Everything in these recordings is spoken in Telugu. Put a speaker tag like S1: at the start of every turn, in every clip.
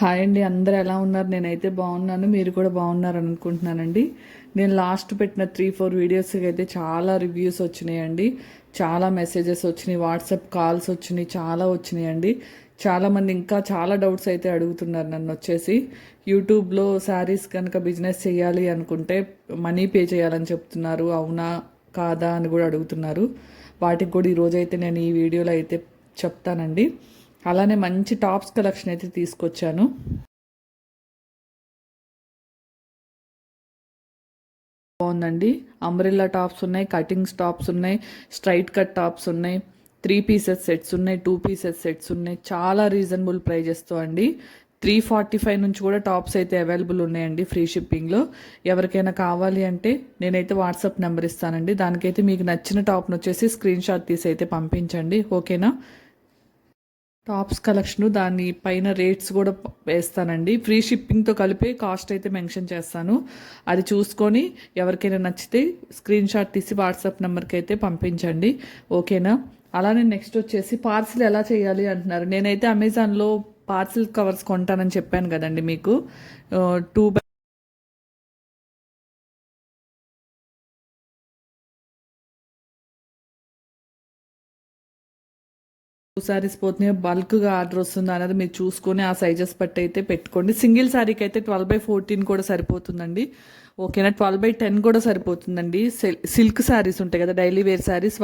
S1: హాయ్ అండి అందరు ఎలా ఉన్నారు? నేనైతే బాగున్నాను మీరు కూడా బాగున్నారు అనుకుంటున్నానండి నేను లాస్ట్ పెట్టిన త్రీ ఫోర్ వీడియోస్కి అయితే చాలా రివ్యూస్ వచ్చినాయండి. చాలా మెసేజెస్ వచ్చినాయి వాట్సాప్ కాల్స్ వచ్చినాయి చాలా వచ్చినాయండి. చాలామంది ఇంకా చాలా డౌట్స్ అయితే అడుగుతున్నారు నన్ను వచ్చేసి. యూట్యూబ్లో శారీస్ కనుక బిజినెస్ చేయాలి అనుకుంటే మనీ పే చేయాలని చెప్తున్నారు అవునా కాదా అని కూడా అడుగుతున్నారు. వాటికి కూడా ఈరోజైతే నేను ఈ వీడియోలో అయితే చెప్తానండి. అలానే మంచి టాప్స్ కలెక్షన్ అయితే తీసుకొచ్చాను. బాగుందండి. అంబ్రిల్లా టాప్స్ ఉన్నాయి కటింగ్స్ టాప్స్ ఉన్నాయి స్ట్రైట్ కట్ టాప్స్ ఉన్నాయి త్రీ పీసెస్ సెట్స్ ఉన్నాయి టూ పీసెస్ సెట్స్ ఉన్నాయి. చాలా రీజనబుల్ ప్రైజెస్తో అండి. త్రీ ఫార్టీ ఫైవ్ నుంచి కూడా టాప్స్ అయితే అవైలబుల్ ఉన్నాయండి ఫ్రీ షిప్పింగ్లో ఎవరికైనా కావాలి అంటే నేనైతే వాట్సాప్ నెంబర్ ఇస్తానండి. దానికైతే మీకు నచ్చిన టాప్ను వచ్చేసి స్క్రీన్ షాట్ తీసి అయితే పంపించండి. ఓకేనా? టాప్స్ కలెక్షన్ దాని పైన రేట్స్ కూడా వేస్తానండి. ఫ్రీ షిప్పింగ్తో కలిపి కాస్ట్ అయితే మెన్షన్ చేస్తాను. అది చూసుకొని ఎవరికైనా నచ్చితే స్క్రీన్ షాట్ తీసి వాట్సాప్ నెంబర్కి అయితే పంపించండి. ఓకేనా? అలానే నెక్స్ట్ వచ్చేసి పార్సిల్ ఎలా చేయాలి అంటున్నారు. నేనైతే అమెజాన్లో పార్సిల్ కవర్స్ కొంటానని చెప్పాను కదండి మీకు. టూ సారీస్ శారీస్ బల్క్గా ఆర్డర్ వస్తుందా అనేది మీరు చూసుకొని ఆ సైజెస్ బట్టి అయితే పెట్టుకోండి. సింగిల్ శారీకి అయితే ట్వెల్వ్ బై ఫోర్టీన్ కూడా సరిపోతుందండి. ఓకేనా? ట్వెల్వ్ బై టెన్ కూడా సరిపోతుందండి. సిల్క్ శారీస్ ఉంటాయి కదా daily wear saris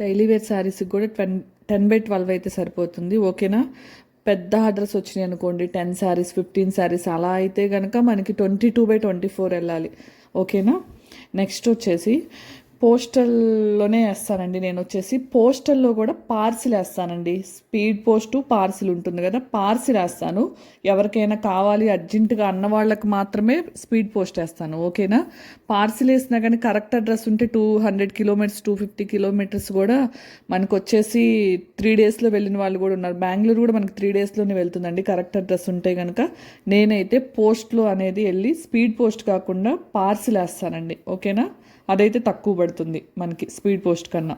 S1: daily wear శారీస్కి కూడా ట్వెన్ టెన్ బై ట్వెల్వ్ అయితే సరిపోతుంది. ఓకేనా? పెద్ద ఆర్డర్స్ వచ్చినాయి అనుకోండి టెన్ శారీస్ ఫిఫ్టీన్ శారీస్ అలా అయితే కనుక మనకి twenty two by twenty four వెళ్ళాలి. ఓకేనా? నెక్స్ట్ వచ్చేసి పోస్టల్లోనే వేస్తానండి నేను వచ్చేసి. పోస్టల్లో కూడా పార్సిల్ వేస్తానండి. స్పీడ్ పోస్ట్ పార్సిల్ ఉంటుంది కదా పార్సిల్ వేస్తాను. ఎవరికైనా కావాలి అర్జెంటుగా అన్న వాళ్ళకి మాత్రమే స్పీడ్ పోస్ట్ వేస్తాను. ఓకేనా? పార్సిల్ వేసినా కానీ కరెక్ట్ అడ్రస్ ఉంటే two hundred kilometres two fifty kilometres కూడా మనకు వచ్చేసి త్రీ డేస్లో వెళ్ళిన వాళ్ళు కూడా ఉన్నారు. బెంగళూరు కూడా మనకి త్రీ డేస్లోనే వెళ్తుందండి కరెక్ట్ అడ్రస్ ఉంటే కనుక నేనైతే పోస్ట్లో అనేది వెళ్ళి స్పీడ్ పోస్ట్ కాకుండా పార్సిల్ వేస్తానండి. ఓకేనా? అదైతే తక్కువ పడుతుంది మనకి స్పీడ్ పోస్ట్ కన్నా.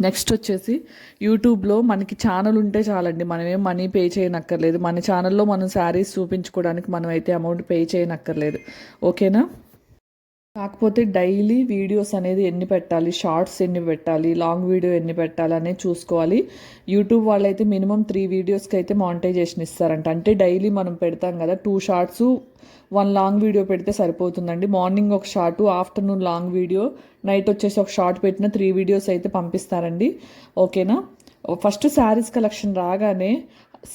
S1: నెక్స్ట్ వచ్చేసి యూట్యూబ్లో మనకి ఛానల్ ఉంటే చాలండి. మనం ఏం మనీ పే చేయనక్కర్లేదు. మన ఛానల్లో మనం శారీస్ చూపించుకోవడానికి మనం అయితే అమౌంట్ పే చేయనక్కర్లేదు. ఓకేనా? కాకపోతే డైలీ వీడియోస్ అనేది ఎన్ని పెట్టాలి షార్ట్స్ ఎన్ని పెట్టాలి లాంగ్ వీడియో ఎన్ని పెట్టాలి అనేది చూసుకోవాలి. యూట్యూబ్ వాళ్ళైతే మినిమం త్రీ వీడియోస్కి అయితే మానిటైజేషన్ ఇస్తారంట. అంటే డైలీ మనం పెడతాం కదా two shorts one long video పెడితే సరిపోతుందండి. మార్నింగ్ ఒక short afternoon long video night వచ్చేసి ఒక షార్ట్ పెట్టిన త్రీ వీడియోస్ అయితే పంపిస్తారండి. ఓకేనా? ఫస్ట్ శారీస్ కలెక్షన్ రాగానే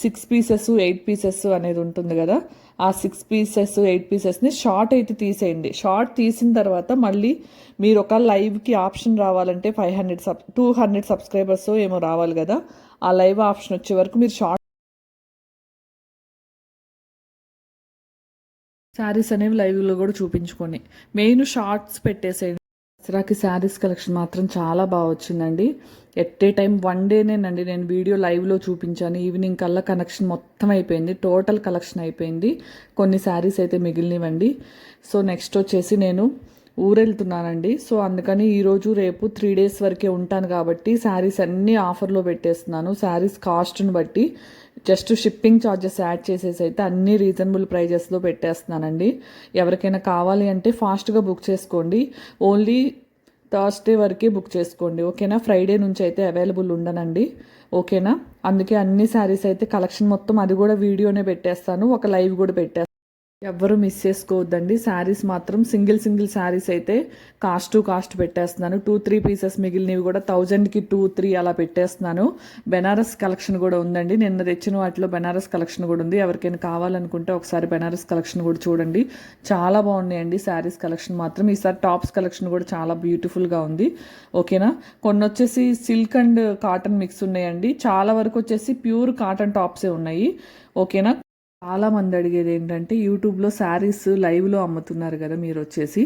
S1: సిక్స్ పీసెస్ ఎయిట్ పీసెస్ అనేది ఉంటుంది కదా. ఆ సిక్స్ పీసెస్ ఎయిట్ పీసెస్ని షార్ట్ అయితే తీసేయండి. షార్ట్ తీసిన తర్వాత మళ్ళీ మీరు ఒక లైవ్కి ఆప్షన్ రావాలంటే five hundred sub two hundred subscribers ఏమో రావాలి కదా. ఆ లైవ్ ఆప్షన్ వచ్చే వరకు మీరు షార్ట్ శారీస్ అనేవి లైవ్లో కూడా చూపించుకొని మెయిన్ షార్ట్స్ పెట్టేసేయండి. సిరాకి శారీస్ కలెక్షన్ మాత్రం చాలా బాగా వచ్చిందండి. ఎట్ ఏ టైం వన్ డేనేనండి నేను వీడియో లైవ్లో చూపించాను. ఈవినింగ్ కల్లా కనెక్షన్ మొత్తం అయిపోయింది. టోటల్ కలెక్షన్ అయిపోయింది. కొన్ని శారీస్ అయితే మిగిలినవండి. సో నెక్స్ట్ వచ్చేసి నేను ఊరెళ్తున్నానండి. సో అందుకని ఈరోజు రేపు త్రీ డేస్ వరకే ఉంటాను కాబట్టి శారీస్ అన్నీ ఆఫర్లో పెట్టేస్తున్నాను. శారీస్ కాస్ట్ని బట్టి జస్ట్ షిప్పింగ్ ఛార్జెస్ యాడ్ చేసేసి అయితే అన్ని రీజనబుల్ ప్రైజెస్లో పెట్టేస్తున్నానండి. ఎవరికైనా కావాలి అంటే ఫాస్ట్గా బుక్ చేసుకోండి. ఓన్లీ థర్స్డే వరకే బుక్ చేసుకోండి. ఓకేనా? ఫ్రైడే నుంచి అయితే అవైలబుల్ ఉండనండి. ఓకేనా? అందుకే అన్ని శారీస్ అయితే కలెక్షన్ మొత్తం అది కూడా వీడియోనే పెట్టేస్తాను. ఒక లైవ్ కూడా పెట్టేస్తాను. ఎవ్వరూ మిస్ చేసుకోవద్దండి. శారీస్ మాత్రం సింగిల్ సింగిల్ శారీస్ అయితే కాస్ట్ టు కాస్ట్ పెట్టేస్తున్నాను. టూ త్రీ పీసెస్ మిగిలినవి కూడా థౌజండ్కి టూ త్రీ అలా పెట్టేస్తున్నాను. బెనారస్ కలెక్షన్ కూడా ఉందండి. నిన్న తెచ్చిన వాటిలో బెనారస్ కలెక్షన్ కూడా ఉంది. ఎవరికైనా కావాలనుకుంటే ఒకసారి బెనారస్ కలెక్షన్ కూడా చూడండి. చాలా బాగున్నాయండి శారీస్ కలెక్షన్ మాత్రం. ఈసారి టాప్స్ కలెక్షన్ కూడా చాలా బ్యూటిఫుల్గా ఉంది. ఓకేనా కొన్ని వచ్చేసి సిల్క్ అండ్ కాటన్ మిక్స్ ఉన్నాయండి. చాలా వరకు వచ్చేసి ప్యూర్ కాటన్ టాప్సే ఉన్నాయి. ఓకేనా చాలామంది అడిగేది ఏంటంటే యూట్యూబ్లో శారీస్ లైవ్లో అమ్ముతున్నారు కదా మీరు వచ్చేసి.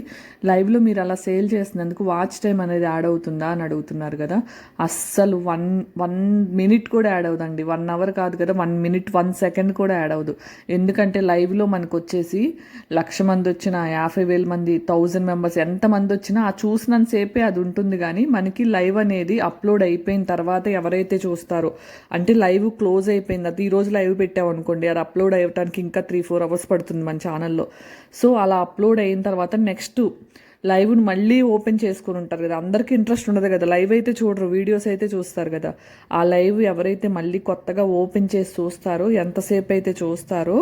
S1: లైవ్లో మీరు అలా సేల్ చేసినందుకు వాచ్ టైం అనేది యాడ్ అవుతుందా అని అడుగుతున్నారు కదా. అస్సలు వన్ వన్ మినిట్ కూడా యాడ్ అవుదండి వన్ అవర్ కాదు కదా వన్ మినిట్ వన్ సెకండ్ కూడా యాడ్ అవ్వదు. ఎందుకంటే లైవ్లో మనకు వచ్చేసి లక్ష మంది వచ్చినా యాభై వేల మంది థౌజండ్ మెంబర్స్ ఎంతమంది వచ్చినా ఆ చూసినంతసేపే అది ఉంటుంది కానీ మనకి లైవ్ అనేది అప్లోడ్ అయిపోయిన తర్వాత ఎవరైతే చూస్తారో అంటే లైవ్ క్లోజ్ అయిపోయింది అది ఈరోజు లైవ్ పెట్టామనుకోండి అది అప్లోడ్ అయ్యి అవ్వడానికి ఇంకా త్రీ ఫోర్ అవర్స్ పడుతుంది మన ఛానల్లో సో అలా అప్లోడ్ అయిన తర్వాత నెక్స్ట్ లైవ్ను మళ్ళీ ఓపెన్ చేసుకుని ఉంటారు కదా. అందరికీ ఇంట్రెస్ట్ ఉండదు కదా. లైవ్ అయితే చూడరు వీడియోస్ అయితే చూస్తారు కదా. ఆ లైవ్ ఎవరైతే మళ్ళీ కొత్తగా ఓపెన్ చేసి చూస్తారో ఎంతసేపు అయితే చూస్తారో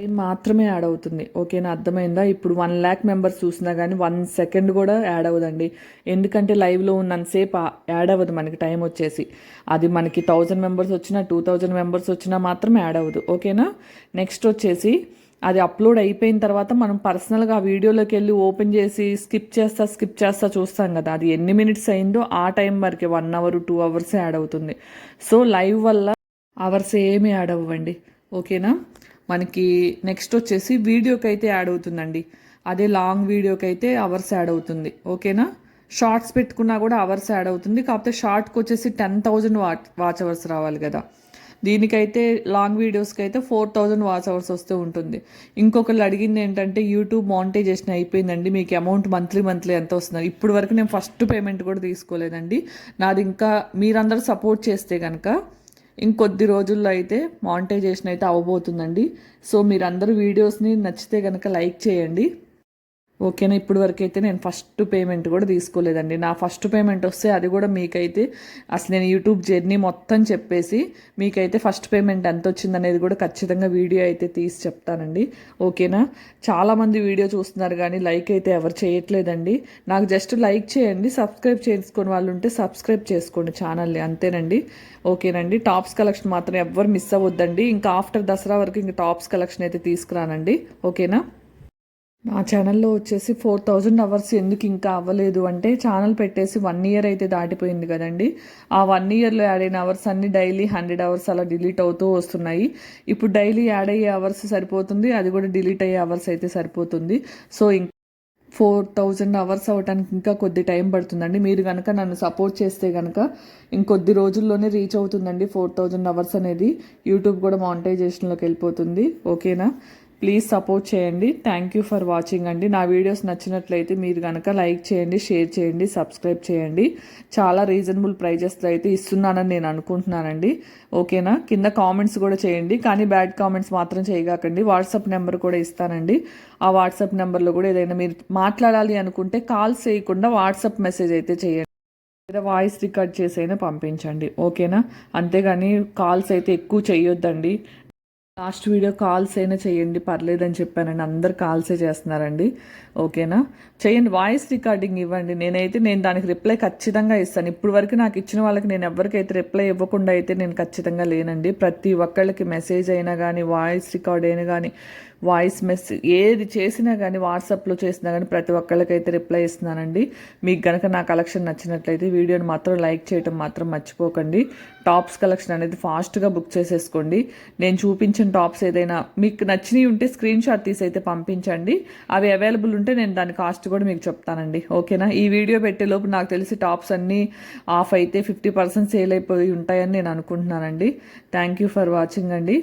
S1: టైం మాత్రమే యాడ్ అవుతుంది. ఓకేనా అర్థమైందా? ఇప్పుడు వన్ ల్యాక్ మెంబర్స్ చూసినా కానీ వన్ సెకండ్ కూడా యాడ్ అవ్వదండి. ఎందుకంటే లైవ్లో ఉన్నంతసేపు యాడ్ అవ్వదు మనకి టైం వచ్చేసి. అది మనకి థౌజండ్ మెంబర్స్ వచ్చినా టూ థౌజండ్ మెంబర్స్ వచ్చినా మాత్రం యాడ్ అవ్వదు. ఓకేనా నెక్స్ట్ వచ్చేసి అది అప్లోడ్ అయిపోయిన తర్వాత మనం పర్సనల్గా ఆ వీడియోలోకి వెళ్ళి ఓపెన్ చేసి స్కిప్ చేస్తా స్కిప్ చేస్తా చూస్తాం కదా. అది ఎన్ని మినిట్స్ అయిందో ఆ టైం వరకు one hour two hours ad అవుతుంది. సో లైవ్ వల్ల అవర్స్ ఏమి యాడ్ అవ్వండి. ఓకేనా మనకి నెక్స్ట్ వచ్చేసి వీడియోకి అయితే యాడ్ అవుతుందండి. అదే లాంగ్ వీడియోకి అయితే అవర్స్ యాడ్ అవుతుంది. ఓకేనా షార్ట్స్ పెట్టుకున్నా కూడా అవర్స్ యాడ్ అవుతుంది. కాకపోతే షార్ట్కి వచ్చేసి ten thousand watch watch hours రావాలి కదా. దీనికైతే లాంగ్ వీడియోస్కి అయితే ఫోర్ థౌజండ్ వాచ్ అవర్స్ వస్తూ ఉంటుంది. ఇంకొకళ్ళు అడిగింది ఏంటంటే యూట్యూబ్ మానిటైజేషన్ అయిపోయిందండి. మీకు అమౌంట్ మంత్లీ మంత్లీ ఎంత వస్తుంది? ఇప్పుడు వరకు నేను ఫస్ట్ పేమెంట్ కూడా తీసుకోలేదండి. నాది ఇంకా మీరందరూ సపోర్ట్ చేస్తే కనుక ఇంకొద్ది రోజుల్లో అయితే మానిటైజేషన్ అయితే అవ్వబోతుందండి. సో మీరందరూ వీడియోస్ని నచ్చితే కనుక లైక్ చేయండి. ఓకేనా? ఇప్పుడు వరకు అయితే నేను ఫస్ట్ పేమెంట్ కూడా తీసుకోలేదండి. నా ఫస్ట్ పేమెంట్ వస్తే అది కూడా మీకైతే అసలు నేను యూట్యూబ్ జర్నీ మొత్తం చెప్పేసి మీకైతే ఫస్ట్ పేమెంట్ ఎంత వచ్చింది అనేది కూడా ఖచ్చితంగా వీడియో అయితే తీసి చెప్తానండి. ఓకేనా? చాలామంది వీడియో చూస్తున్నారు కానీ లైక్ అయితే ఎవరు చేయట్లేదండి. నాకు జస్ట్ లైక్ చేయండి సబ్స్క్రైబ్ చేసుకుని వాళ్ళు ఉంటే సబ్స్క్రైబ్ చేసుకోండి ఛానల్ని అంతేనండి. ఓకేనండి? టాప్స్ కలెక్షన్ మాత్రం ఎవ్వరు మిస్ అవ్వద్దండి. ఇంకా ఆఫ్టర్ దసరా వరకు ఇంకా టాప్స్ కలెక్షన్ అయితే తీసుకురానండి. ఓకేనా? నా ఛానల్లో వచ్చేసి ఫోర్ థౌజండ్ అవర్స్ ఎందుకు ఇంకా అవ్వలేదు అంటే ఛానల్ పెట్టేసి వన్ ఇయర్ అయితే దాటిపోయింది కదండి. ఆ వన్ ఇయర్లో యాడ్ అయిన అవర్స్ అన్ని డైలీ హండ్రెడ్ అవర్స్ అలా డిలీట్ అవుతూ వస్తున్నాయి. ఇప్పుడు డైలీ యాడ్ అయ్యే అవర్స్ సరిపోతుంది అది కూడా డిలీట్ అయ్యే అవర్స్ అయితే సరిపోతుంది. సో ఇంకా ఫోర్ థౌజండ్ అవర్స్ అవ్వడానికి ఇంకా కొద్ది టైం పడుతుందండి. మీరు కనుక నన్ను సపోర్ట్ చేస్తే కనుక ఇంకొద్ది రోజుల్లోనే రీచ్ అవుతుందండి ఫోర్ థౌజండ్ అవర్స్ అనేది. యూట్యూబ్ కూడా మానిటైజేషన్లోకి వెళ్ళిపోతుంది. ఓకేనా ప్లీజ్ సపోర్ట్ చేయండి. థ్యాంక్ యూ ఫర్ వాచింగ్ అండి. నా వీడియోస్ నచ్చినట్లయితే మీరు కనుక లైక్ చేయండి షేర్ చేయండి సబ్స్క్రైబ్ చేయండి. చాలా రీజనబుల్ ప్రైజెస్లో అయితే ఇస్తున్నానని నేను అనుకుంటున్నానండి. ఓకేనా కింద కామెంట్స్ కూడా చేయండి. కానీ బ్యాడ్ కామెంట్స్ మాత్రం చేయగాకండి. వాట్సాప్ నెంబర్ కూడా ఇస్తానండి. ఆ వాట్సాప్ నెంబర్లో కూడా ఏదైనా మీరు మాట్లాడాలి అనుకుంటే కాల్స్ చేయకుండా వాట్సాప్ మెసేజ్ అయితే చేయండి. లేదా వాయిస్ రికార్డ్ చేసి అయినా పంపించండి ఓకేనా అంతేగాని కాల్స్ అయితే ఎక్కువ చేయొద్దండి. లాస్ట్ వీడియో కాల్స్ అయినా చేయండి పర్లేదని చెప్పానండి అందరు కాల్సే చేస్తున్నారండి. ఓకేనా? చేయండి వాయిస్ రికార్డింగ్ ఇవ్వండి. నేనైతే నేను దానికి రిప్లై ఖచ్చితంగా ఇస్తాను. ఇప్పుడు వరకు నాకు ఇచ్చిన వాళ్ళకి నేను ఎవరికైతే రిప్లై ఇవ్వకుండా అయితే నేను ఖచ్చితంగా లేనండి. ప్రతి ఒక్కళ్ళకి మెసేజ్ అయినా కానీ వాయిస్ రికార్డ్ అయినా కానీ వాయిస్ మెసేజ్ ఏది చేసినా కానీ వాట్సాప్లో చేసినా కానీ ప్రతి ఒక్కళ్ళకైతే రిప్లై ఇస్తున్నానండి. మీకు కనుక నా కలెక్షన్ నచ్చినట్లయితే వీడియోని మాత్రం లైక్ చేయడం మాత్రం మర్చిపోకండి. టాప్స్ కలెక్షన్ అనేది ఫాస్ట్గా బుక్ చేసేసుకోండి. నేను చూపించిన టాప్స్ ఏదైనా మీకు నచ్చినవి ఉంటే స్క్రీన్ షాట్ తీసి అయితే పంపించండి. అవి అవైలబుల్ ఉంటే నేను దాని కాస్ట్ కూడా మీకు చెప్తానండి. ఓకేనా? ఈ వీడియో పెట్టేలోపు నాకు తెలిసి టాప్స్ అన్నీ ఆఫ్ అయితే ఫిఫ్టీ పర్సెంట్ సేల్ అయిపోయి ఉంటాయని నేను అనుకుంటున్నానండి. థ్యాంక్ యూ ఫర్ వాచింగ్ అండి.